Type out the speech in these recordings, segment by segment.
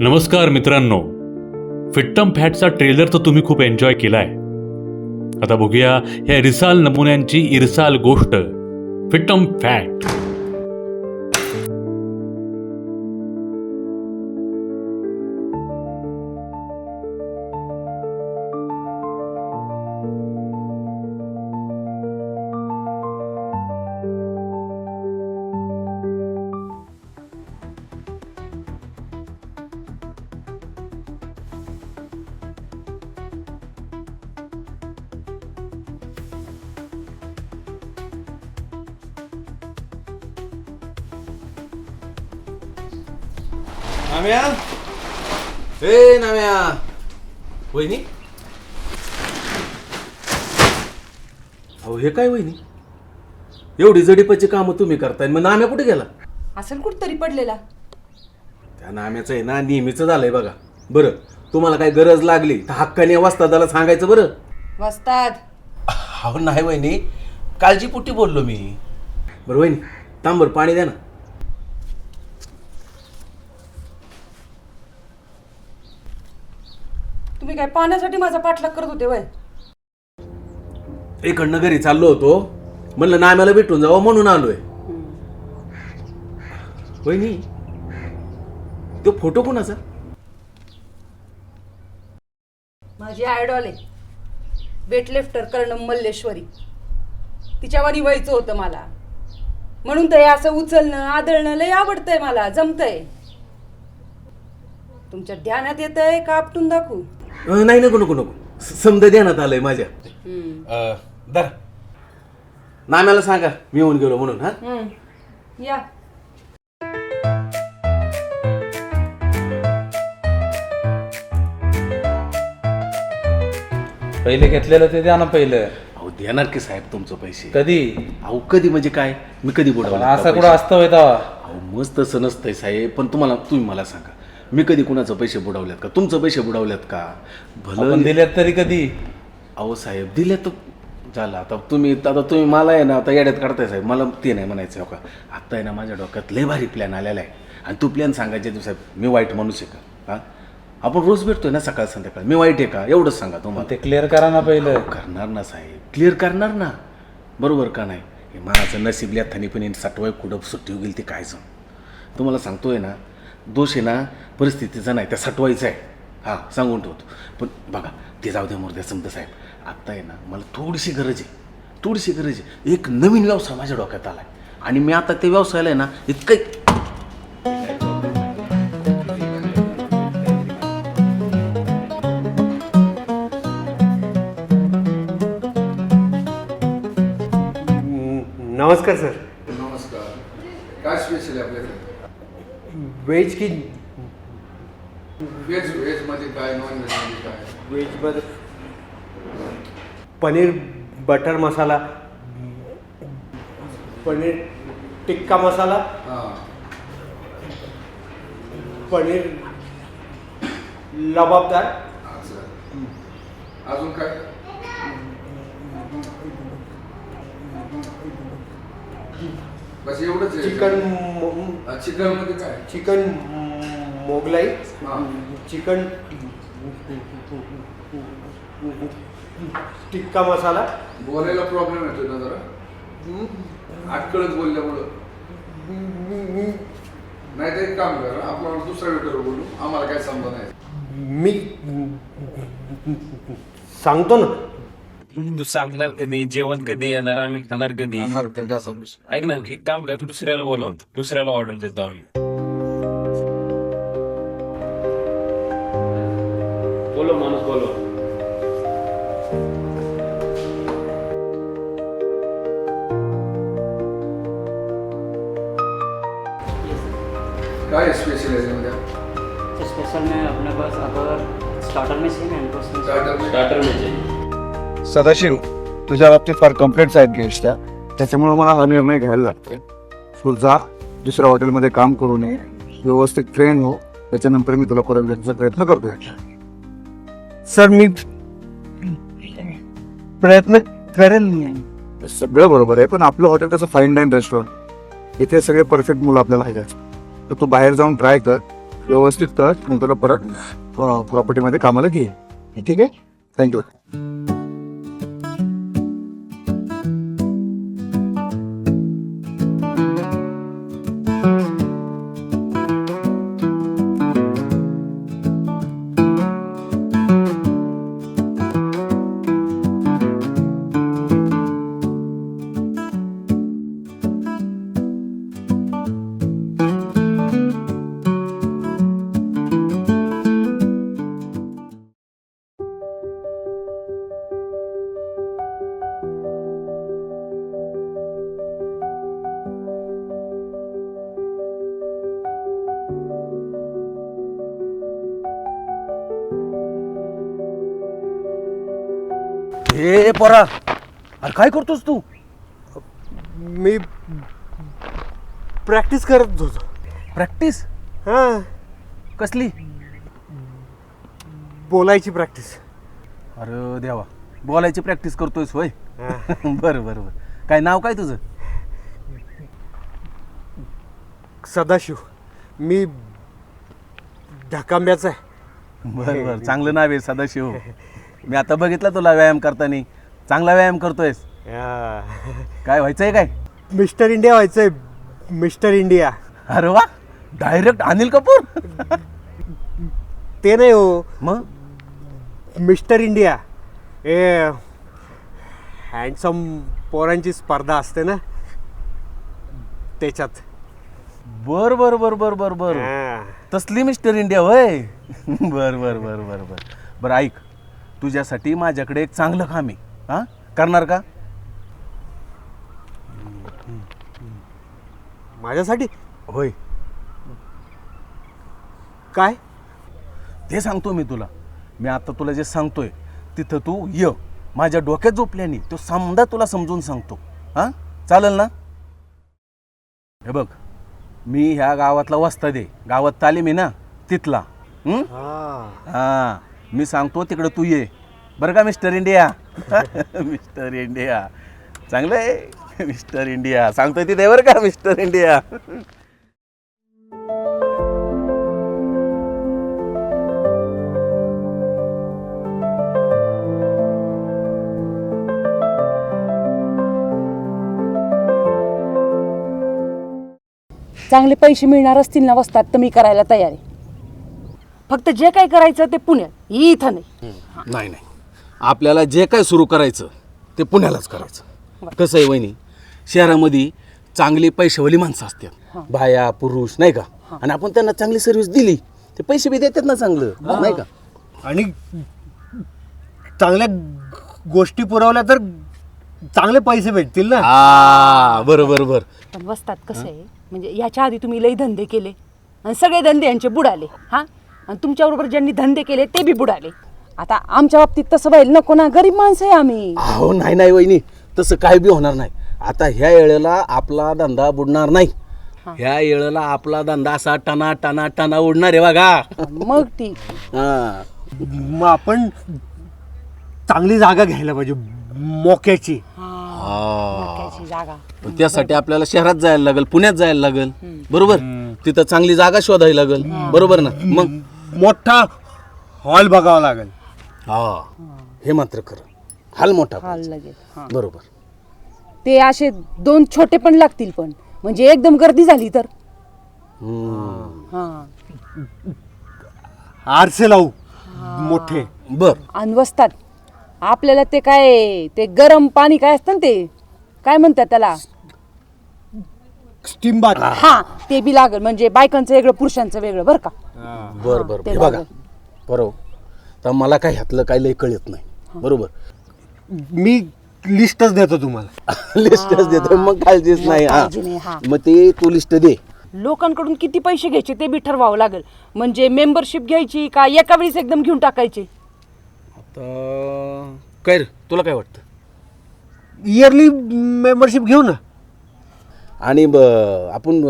नमस्कार मित्रांनो. फिट्टम फॅटचा ट्रेलर तर तुम्ही खूप एन्जॉय केलाय. आता बघूया ह्या रिसाल नमुन्यांची इरसाल गोष्ट. फिट्टम फॅट. नाम्या ए नाम्या वहिनी अहो हे काय वहिनी? एवढी जडीपाची कामं तुम्ही करताय मग नाम्या कुठे गेला? असेल कुठतरी पडलेला. त्या नाम्याचं आहे ना नेहमीच झालंय बघा. बरं तुम्हाला काय गरज लागली तर हक्काने वस्तादाला सांगायचं बरं. वस्ताद. हो नाही वहिनी काळजी पुटी बोललो मी. बरं वहिनी तांबर पाणी द्या ना. तुम्ही काय पाण्यासाठी माझा पाठलाग करत होते वय? इकडनं घरी चाललो होतो. म्हणलं नाम्याला भेटून जावं म्हणून आलोय. वहिनी तो फोटो कोणाचा? माझी आयडॉल आहे. वेटलिफ्टर करणं मल्लेश्वरी. तिच्यावर व्हायचं होतं मला. म्हणून तर हे असं उचलणं आदळणं लय आवडतंय मला जमतंय. तुमच्या ध्यानात येत आहे का आपटून दाखवू? अं, नाही नको नको नको. स- समजा ध्यानात आलंय माझ्या. अं, दर नाम्याला सांगा मी येऊन गेलो म्हणून हा? हम्म. या. पहिले घेतलेलं ते द्या ना पहिलं. अहो देणार की साहेब तुमचं पैसे? कधी? अहो कधी म्हणजे काय? मी कधी पण बुडवलं असं कुठं असतं होय तेव्हा? अहो मस्त तसं नसतंय साहेब पण तुम्हाला तुम्ही मला सांगा. मी कधी कुणाचं पैसे बुडवल्यात का? तुमचं पैसे बुडवल्यात का? आपण भलं दिलेत तरी कधी? अहो साहेब दिले तर झालं. आता तुम्ही आता तुम्ही मला आहे ना आता येड्यात काढताय साहेब. मला ते नाही म्हणायचं हो का? आत्ता आहे ना माझ्या डोक्यात लय भारी प्लॅन आलेला आहे. आणि तो प्लॅन सांगायचे तू साहेब मी वाईट माणूस आहे का? हां? आपण रोज भेटतोय ना सकाळ संध्याकाळ. मी वाईट आहे का? एवढंच सांगा तुम्हाला. ते क्लिअर करा ना पहिलं. करणार ना साहेब. क्लिअर करणार ना. बरोबर का नाही? हे माझं नशीब लिहातानी पण सटवाय कुठं सुट्टी गेली ते काय सांग तुम्हाला सांगतोय ना दोष आहे ना परिस्थितीचा नाही त्या सटवायचा आहे हां सांगून ठेवतो. पण बघा ते जाऊ द्या मोरद्या समजा साहेब. आत्ता आहे ना मला थोडीशी गरज आहे. थोडीशी गरज आहे. एक नवीन व्यवसाय माझ्या डोक्यात आला आहे आणि मी आता ते व्यवसायाला आहे ना इतकं नमस्कार सर. नमस्कार. काय स्पेशल आहे आपल्याकडे? व्हेज की व्हेज व्हेजमध्ये काय नॉन व्हेजमध्ये काय? व्हेजमध्ये पनीर बटर मसाला पनीर टिक्का मसाला हां. पनीर लबाबदार अच्छा. अजून काय? बस एवढंच आहे. चिकन चिकनमध्ये काय? चिकन मोगलाई. हां. चिकन टिक्का मसाला. बोलायला प्रॉब्लेम येतोय ना जरा? आटकळत बोलल्यामुळं नाही तर एक काम करा आपण दुसऱ्या वेटर बोलू. आम्हाला काय समजा नाही मी सांगतो ना तू सांगणार कधी जेवण कधी येणार आम्ही खाणार कधी ऐक ना एक काम कर तू दुसऱ्याला बोलवतो दुसऱ्याला ऑर्डर देतो आम्ही बोलो माणूस बोलो काय स्पेशल तो स्पेशल में अपने पास अगर स्टार्टर में चाहिए ना स्टार्टर में? चाहिए सदाशिव तुझ्या बाबतीत फार कंप्लेंट्स आहेत. गेस्टच्या त्याच्यामुळे मला हा निर्णय घ्यायला लागतोय. तू जा दुसऱ्या हॉटेलमध्ये काम करू नये. व्यवस्थित ट्रेन हो. त्याच्यानंतर मी तुला परत भेटण्याचा प्रयत्न करतोय. सर मी प्रयत्न करेल. सगळं बरोबर आहे पण आपलं हॉटेल कसं फाईन डाईन रेस्टॉरंट इथे सगळे परफेक्ट मुलं आपल्याला हवे तर तू बाहेर जाऊन ट्राय कर व्यवस्थित कर मग तुला परत प्रॉपर्टीमध्ये कामाला घे. ठीक आहे? थँक्यू हे पोरा. अरे काय करतोस तू? मी प्रॅक्टिस करत होतो. प्रॅक्टिस? हां. कसली? बोलायची प्रॅक्टिस. अरे देवा. बोलायची प्रॅक्टिस करतोयस होय? बरं बरं बरं. काय नाव काय तुझं? सदाशिव. मी ढकांब्याचा आहे. बरं बरं. चांगलं नाव आहे सदाशिव. मी आता बघितलं तुला व्यायाम करताना. चांगला व्यायाम करतोयस. काय व्हायचंय काय? मिस्टर इंडिया व्हायचंय. Mister India. अरे वा डायरेक्ट अनिल कपूर? ते नाही हो. मग? Mister India. ए हँडसम पोरांची स्पर्धा असते ना? त्याच्यात. बर बर बर बर बर बर. हां. तसली मिस्टर इंडिया होय. बर बर बर बर बर. बरं ऐक. तुझ्यासाठी माझ्याकडे एक चांगलं काम आहे हां? करणार का? माझ्यासाठी? होय. काय? ते सांगतो मी तुला. मी आता तुला जे सांगतोय तिथं तू ये. माझ्या डोक्यात झोपल्याने तो समजा तुला समजून सांगतो. हां? चालेल ना? हे बघ मी ह्या गावातला वस्ता दे गावात तालीम आहे ना तिथला. हं? मी सांगतो तिकडं तू ये. बरं का मिस्टर इंडिया? Mister India. चांगलं आहे मिस्टर इंडिया. सांगतोय तिथे बरं का मिस्टर इंडिया? चांगले पैसे मिळणार असतील ना वस्तात तर मी करायला तयार आहे. फक्त जे काय करायचं ते पुण्यात. इथं नाही. नाही नाही. आपल्याला जे काय सुरू करायचं ते पुण्यालाच करायचं. कसं आहे वहिनी? शहरामध्ये चांगली पैशावाली माणसं असतात. बाया पुरुष नाही का? आणि आपण त्यांना चांगली सर्व्हिस दिली ते पैसे बी देतात ना चांगलं नाही का? आणि चांगल्या गोष्टी पुरवल्या तर चांगले पैसे भेटतील ना? हा बरोबर पण वस्तात कसं आहे म्हणजे याच्या आधी तुम्ही लई धंदे केले आणि सगळे धंदे यांचे बुडाले हा? आणि तुमच्याबरोबर ज्यांनी धंदे केले ते बी बुडाले. आता आमच्या बाबतीत तसं व्हायला नको ना गरीब माणसं आहे आम्ही. अहो नाही नाही वहिनी तसं काय बी होणार नाही. आता ह्या वेळेला आपला धंदा बुडणार नाही. ह्या वेळेला आपला धंदा असा टना टना टना उडणार आहे बघा. मग ठीक. हा. मग आपण चांगली जागा घ्यायला पाहिजे मोक्याची. मक्याची जागा. पण त्यासाठी आपल्याला शहरात जायला लागेल पुण्यात जायला लागेल. बरोबर? तिथं चांगली जागा शोधायला लागेल. बरोबर ना? मग? मोठा हॉल बघावा लागेल. हा. हे मात्र खरं. हाल मोठा हाल पाहिजे. लगेच हा. बरोबर. ते असे दोन छोटे पण लागतील पण. म्हणजे एकदम गर्दी झाली तर. हम्म. हा. आरसे लावू. मोठे. बर. आणि वसतात. आपल्याला ते काय ते गरम पाणी काय असतं ना ते? काय म्हणतात त्याला? स्टीम बाथ हा ते बी लागल. म्हणजे बायकांचं वेगळं पुरुषांचं वेगळं बरं का? बर बर ते हे बघा. लागेल. बरोबर. तर मला काय ह्यातलं काही लय कळत नाही. बरोबर. मी लिस्टच देतो तुम्हाला. लिस्टच देतो. मग काळजीच नाही काळजी नाही, हा. हा मग ते तू लिस्ट दे. लोकांकडून किती पैसे घ्यायचे ते बी ठरवावं लागेल. म्हणजे मेंबरशिप घ्यायची का एका वेळेस एकदम घेऊन टाकायची? आता काय रे? तुला काय वाटतं? इयरली मेंबरशिप घेऊ ना. आणि ब- आपण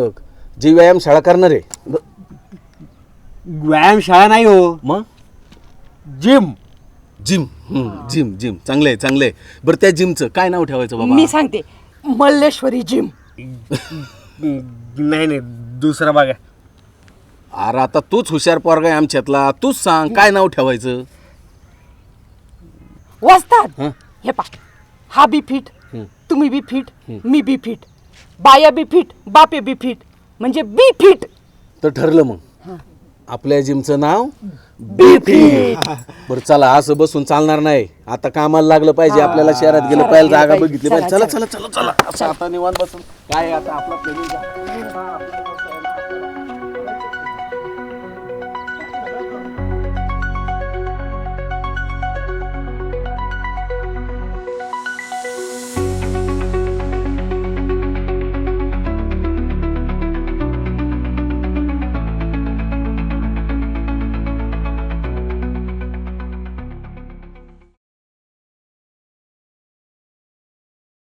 जी व्यायाम शाळा करणार आहे. ब- व्यायामशाळा नाही हो. मग? जिम. जिम. Gym gym. चांगलं आहे चांगलं आहे. बरं त्या जिमचं काय नाव ठेवायचं बाबा? मी सांगते मल्लेश्वरी जिम. नाही नाही दुसरा बघा अरे आता तूच हुशार पोरगा आहे आमच्यातला. तूच सांग काय नाव ठेवायचं? वस्ताद. हे? पा हा बी फिट तुम्ही बी फिट मी बी फिट. बाया बी फिट बापे बी फिट. म्हणजे बी फिट. तर ठरलं मग. आपल्या जिमचं नाव बी फिट. बरं चला असं बसून चालणार नाही. आता कामाला लागलं पाहिजे आपल्याला शहरात गेलं पाहिजे जागा. बघितली पाहिजे. चला, चला चला चला आता- निवांत बसून. काय आता? आपला.